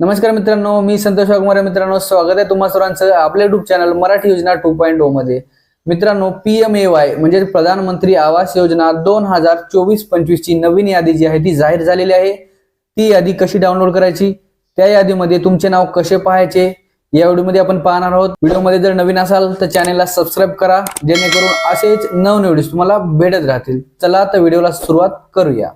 नमस्कार मित्रांनो मी संतोष वाघमारे. मित्रांनो स्वागत आहे तुम्हा सर्वांचं आपल्या युट्यूब चॅनल मराठी योजना टू पॉईंट ओ मध्ये. मित्रांनो पी एम ए वाय म्हणजे प्रधानमंत्री आवास योजना दोन हजार चोवीस पंचवीस ची नवीन यादी जी आहे ती जाहीर झालेली आहे. ती यादी कशी डाउनलोड करायची? त्या यादीमध्ये तुमचे नाव कसे पाहायचे? या व्हिडिओमध्ये आपण पाहणार आहोत. व्हिडिओमध्ये जर नवीन असाल तर चॅनेलला सबस्क्राईब करा. जेणेकरून असेच नवनवीन तुम्हाला भेटत राहतील. चला तर व्हिडिओला सुरुवात करूया.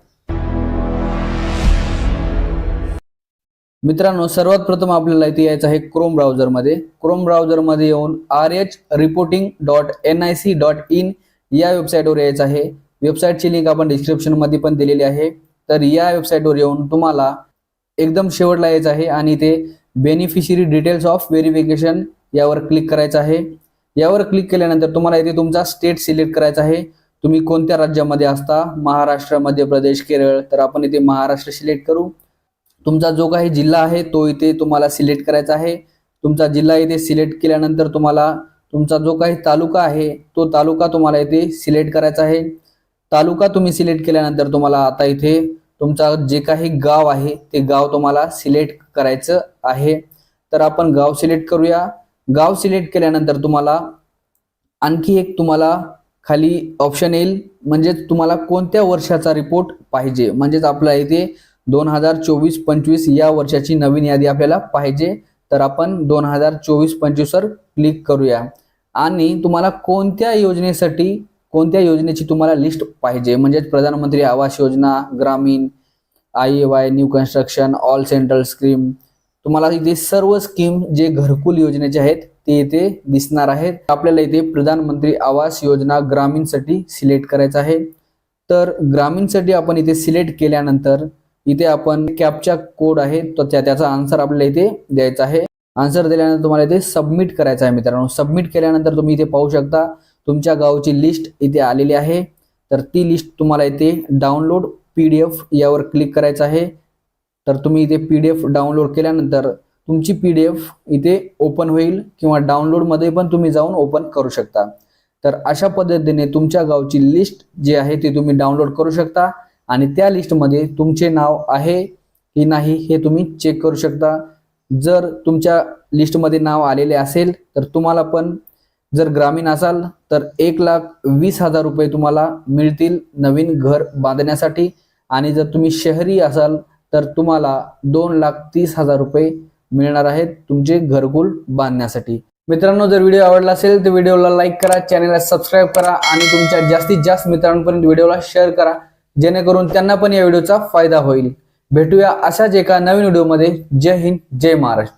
मित्रांनो सर्वात प्रथम आपल्याला इथे यायचं आहे क्रोम ब्राउझरमध्ये क्रोम ब्राउझरमध्ये येऊन R H reporting dot N I C dot in या वेबसाईटवर यायचं आहे. वेबसाईटची लिंक आपण डिस्क्रिप्शनमध्ये पण दिलेली आहे. तर या वेबसाईटवर येऊन तुम्हाला एकदम शेवटला यायचं आहे आणि ते बेनिफिशरी डिटेल्स ऑफ व्हेरिफिकेशन यावर क्लिक करायचं आहे. यावर क्लिक केल्यानंतर तुम्हाला इथे तुमचा स्टेट सिलेक्ट करायचा आहे. तुम्ही कोणत्या राज्यामध्ये असता? महाराष्ट्र मध्य प्रदेश केरळ. तर आपण इथे महाराष्ट्र सिलेक्ट करू. तुमचा जो काही जिल्हा आहे तो इथे तुम्हाला सिलेक्ट करायचा आहे. तुमचा जिल्हा इथे सिलेक्ट केल्यानंतर तुम्हाला तुमचा जो काही तालुका आहे तो तालुका तुम्हाला इथे सिलेक्ट करायचा आहे. तालुका तुम्ही सिलेक्ट केल्यानंतर तुम्हाला आता इथे तुमचा जे काही गाव आहे ते गाव तुम्हाला सिलेक्ट करायचं आहे. तर आपण गाव सिलेक्ट करूया. गाव सिलेक्ट केल्यानंतर तुम्हाला आणखी एक तुम्हाला खाली ऑप्शन येईल. म्हणजेच तुम्हाला कोणत्या वर्षाचा रिपोर्ट पाहिजे? म्हणजेच आपल्या इथे दोन हजार चोवीस पंचवीस या वर्षाची नवीन यादी आपल्याला पाहिजे. तर आपण दोन हजार चोवीस पंचवीसवर क्लिक करूया. आणि तुम्हाला कोणत्या योजनेसाठी कोणत्या योजनेची तुम्हाला लिस्ट पाहिजे? म्हणजेच Pradhan Mantri Awas Yojana Gramin I A Y new construction all central scheme तुम्हाला इथे सर्व स्कीम जे घरकुल योजनेचे आहेत ते इथे दिसणार आहेत. आपल्याला इथे प्रधानमंत्री आवास योजना ग्रामीणसाठी सिलेक्ट करायचं आहे. तर ग्रामीणसाठी आपण इथे सिलेक्ट केल्यानंतर इथे आपण कॅपचा कोड आहे तो त्या त्याचा आन्सर आपल्याला इथे द्यायचा आहे. आन्सर दिल्यानंतर तुम्हाला इथे सबमिट करायचं आहे मित्रांनो. सबमिट केल्यानंतर तुम्ही इथे पाहू शकता तुमच्या गावची लिस्ट इथे आलेली आहे. तर ती लिस्ट तुम्हाला इथे डाउनलोड पी डी एफ यावर क्लिक करायचं आहे. तर तुम्ही इथे पी डी एफ डाउनलोड केल्यानंतर तुमची पी डी एफ इथे ओपन होईल किंवा डाउनलोडमध्ये पण तुम्ही जाऊन ओपन करू शकता. तर अशा पद्धतीने तुमच्या गावची लिस्ट जी आहे ती तुम्ही डाउनलोड करू शकता. आणि त्या लिस्टमध्ये तुमचे नाव आहे की नाही हे तुम्ही चेक करू शकता. जर तुमच्या लिस्टमध्ये नाव आलेले असेल तर तुम्हाला पण जर ग्रामीण असाल तर एक लाख वीस हजार रुपये तुम्हाला मिळतील नवीन घर बांधण्यासाठी. आणि जर तुम्ही शहरी असाल तर तुम्हाला दोन लाख तीस हजार रुपये मिळणार आहेत तुमचे घरकुल बांधण्यासाठी. मित्रांनो जर व्हिडिओ आवडला असेल तर व्हिडिओला लाईक करा चॅनलला सबस्क्राईब करा आणि तुमच्या जास्तीत जास्त मित्रांपर्यंत व्हिडिओला शेअर करा. जेणेकरून त्यांना पण या व्हिडिओचा फायदा होईल. भेटूया अशाच एका नवीन व्हिडिओमध्ये. जय हिंद जय महाराष्ट्र.